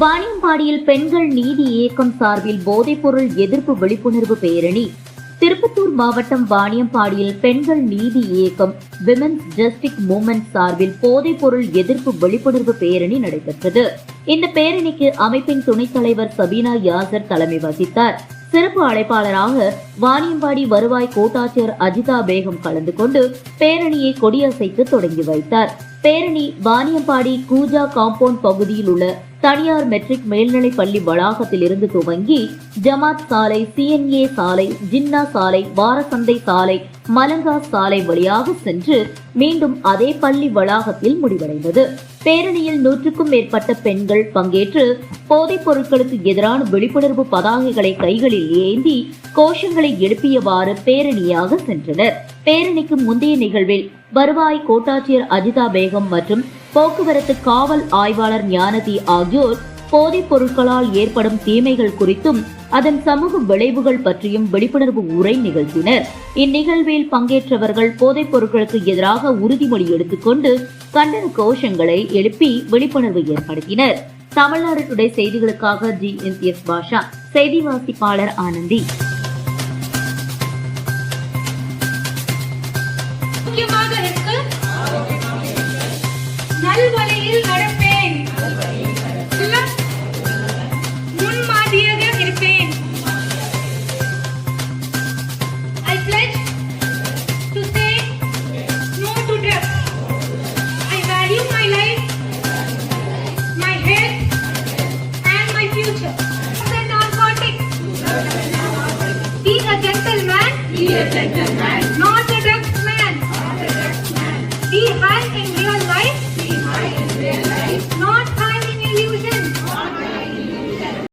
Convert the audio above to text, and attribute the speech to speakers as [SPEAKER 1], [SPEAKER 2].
[SPEAKER 1] வாணியம்பாடியில் பெண்கள் நீதி இயக்கம் சார்பில் போதைப்பொருள் எதிர்ப்பு விழிப்புணர்வு பேரணி. திருப்பத்தூர் மாவட்டம் வாணியம்பாடியில் பெண்கள் நீதி இயக்கம் விமென்ஸ் ஜஸ்டிக் மூமெண்ட் சார்பில் போதைப்பொருள் எதிர்ப்பு விழிப்புணர்வு பேரணி நடைபெற்றது. இந்த பேரணிக்கு அமைப்பின் துணைத் தலைவர் சபீனா யாசர் தலைமை வகித்தார். சிறப்பு அழைப்பாளராக வாணியம்பாடி வருவாய் கோட்டாட்சியர் அஜிதா பேகம் கலந்து கொண்டு பேரணியை கொடியசைத்து தொடங்கி வைத்தார். பேரணி வாணியம்பாடி கூஜா காம்பவுண்ட் பகுதியில் உள்ள தனியார் மெட்ரிக் மேல்நிலைப் பள்ளி வளாகத்தில் இருந்து துவங்கி ஜமாத் சாலை சிஎன்ஏ சாலை ஜின்னா சாலை வாரசந்தை சாலை மலங்கா சாலை வழியாக சென்று மீண்டும் அதே பள்ளி வளாகத்தில் முடிவடைந்தது. பேரணியில் நூற்றுக்கும் மேற்பட்ட பெண்கள் பங்கேற்று போதைப் பொருட்களுக்கு எதிரான விழிப்புணர்வு பதாகைகளை கைகளில் ஏந்தி கோஷங்களை எழுப்பியவாறு பேரணியாக சென்றனர். பேரணிக்கு முந்தைய நிகழ்வில் வருவாய் கோட்டாட்சியர் அஜிதா பேகம் மற்றும் போக்குவரத்து காவல் ஆய்வாளர் ஞானதி ஆகியோர் போதைப் பொருட்களால் ஏற்படும் தீமைகள் குறித்தும் அதன் சமூக விளைவுகள் பற்றியும் விழிப்புணர்வு உரை நிகழ்த்தினர். இந்நிகழ்வில் பங்கேற்றவர்கள் போதைப் பொருட்களுக்கு எதிராக உறுதிமொழி எடுத்துக்கொண்டு கண்டன கோஷங்களை எழுப்பி விழிப்புணர்வு ஏற்படுத்தினர். தமிழ்நாடு டுடே செய்திகளுக்காக ஜி என் எஸ் பாஷா செய்தி வாசிப்பாளர் ஆனந்தி.
[SPEAKER 2] Not